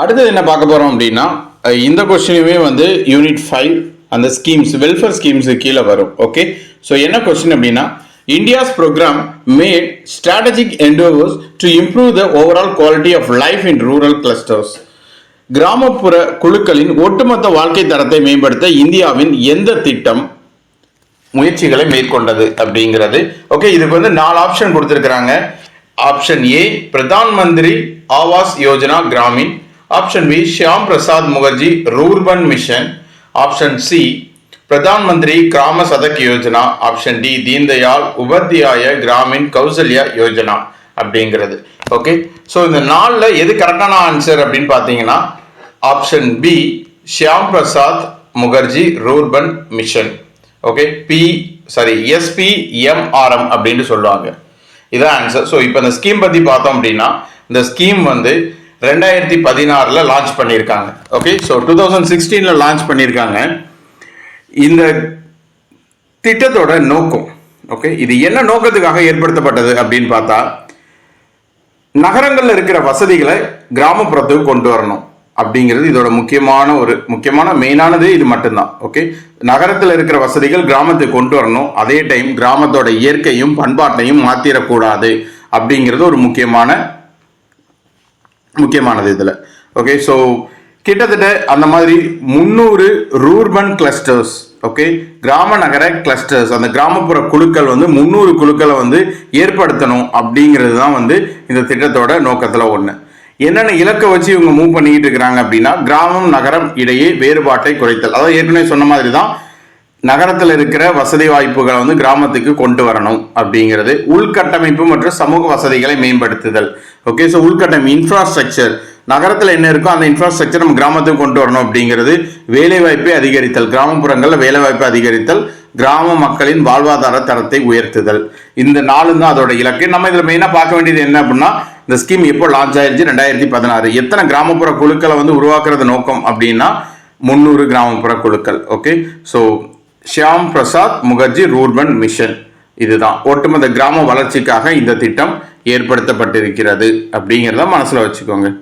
அடுத்தது என்ன பார்க்க போகிறோம் அப்படின்னா இந்த கொஸ்டினுமே வந்து யூனிட் ஃபைவ் அந்த ஸ்கீம்ஸ் வெல்ஃபேர் ஸ்கீம்ஸ் கீழே வரும். ஓகே ஸோ என்ன கொஸ்டின் அப்படின்னா India's program made strategic endeavors to improve the overall quality of life in rural clusters கிராமப்புற குழுக்களின் ஒட்டுமொத்த வாழ்க்கை தரத்தை மேம்படுத்த இந்தியாவின் எந்த திட்டம் முயற்சிகளை மேற்கொண்டது அப்படிங்கிறது. ஓகே இதுக்கு வந்து நாலு ஆப்ஷன் கொடுத்துருக்குறாங்க. Option A Pradhan Mantri Awas Yojana Gramin. Option B Syama Prasad Mukherji Rurban mission option C Pradhan Mantri Gram Sadak Yojana option D Deendayal Upadhyaya Grameen Kaushalya Yojana அப்படிங்கிறது. ஓகே ஸோ இந்த நாளில் எது கரெக்டான answer அப்படின்னு பார்த்தீங்கன்னா option B Syama Prasad Mukherji Rurban mission okay B sorry SPMRM அப்படின்னு சொல்லுவாங்க. இதான் ஆன்சர் ஸோ இப்போ இந்த ஸ்கீம் பற்றி பார்த்தோம் அப்படின்னா இந்த ஸ்கீம் வந்து ரெண்டாயிரத்தி பதினாறில் லான்ச் பண்ணியிருக்காங்க. ஓகே ஸோ டூ தௌசண்ட் சிக்ஸ்டீனில் லான்ச் பண்ணியிருக்காங்க. இந்த திட்டத்தோட நோக்கம் ஓகே இது என்ன நோக்கத்துக்காக ஏற்படுத்தப்பட்டது அப்படின்னு பார்த்தா நகரங்களில் இருக்கிற வசதிகளை கிராமப்புறத்துக்கு கொண்டு வரணும் அப்படிங்கிறது இதோட முக்கியமான ஒரு முக்கியமான மெயினானது இது மட்டும்தான் ஓகே நகரத்தில் இருக்கிற வசதிகள் கிராமத்துக்கு கொண்டு வரணும். அதே டைம் கிராமத்தோட இயற்கையும் பண்பாட்டையும் மாத்திரக்கூடாது அப்படிங்கிறது ஒரு முக்கியமான முக்கியமானது இதில். ஓகே ஸோ கிட்டத்தட்ட அந்த மாதிரி முந்நூறு ரூர்பன் கிளஸ்டர்ஸ் ஓகே கிராம நகர கிளஸ்டர்ஸ் அந்த கிராமப்புற குழுக்கள் வந்து முந்நூறு குழுக்களை வந்து ஏற்படுத்தணும் அப்படிங்கிறது தான் வந்து இந்த திட்டத்தோட நோக்கத்தில் ஒன்று என்னென்ன இலக்கை வச்சு இவங்க மூவ் பண்ணிக்கிட்டு இருக்கிறாங்க அப்படின்னா கிராமம் நகரம் இடையே வேறுபாட்டை குறைத்தல். அதாவது ஏற்கனவே சொன்ன மாதிரி தான் நகரத்தில் இருக்கிற வசதி வாய்ப்புகளை வந்து கிராமத்துக்கு கொண்டு வரணும் அப்படிங்கிறது உள்கட்டமைப்பு மற்றும் சமூக வசதிகளை மேம்படுத்துதல். ஓகே ஸோ உள்கட்டமைப்பு இன்ஃப்ராஸ்ட்ரக்சர் நகரத்தில் என்ன இருக்கோ அந்த இன்ஃப்ராஸ்ட்ரக்சர் நம்ம கிராமத்துக்கு கொண்டு வரணும் அப்படிங்கிறது வேலைவாய்ப்பை அதிகரித்தல் கிராமப்புறங்களில் வேலைவாய்ப்பை அதிகரித்தல் கிராம மக்களின் வாழ்வாதார தரத்தை உயர்த்துதல். இந்த நாலு தான் அதோட இலக்கு. நம்ம இதில் மெயினாக பார்க்க வேண்டியது என்ன அப்படின்னா இந்த ஸ்கீம் எப்போ லான்ச் ஆயிருச்சு? ரெண்டாயிரத்தி பதினாறு. எத்தனை கிராமப்புற குழுக்களை வந்து உருவாக்குறது நோக்கம் அப்படின்னா முந்நூறு கிராமப்புற குழுக்கள். Okay so Syama Prasad Mukherji Rurban mission. இதுதான். ஒட்டுமொத்த கிராம வளர்ச்சிக்காக இந்த திட்டம் ஏற்படுத்தப்பட்டிருக்கிறது. அப்படிங்கிறத மனசில் வச்சுக்கோங்க.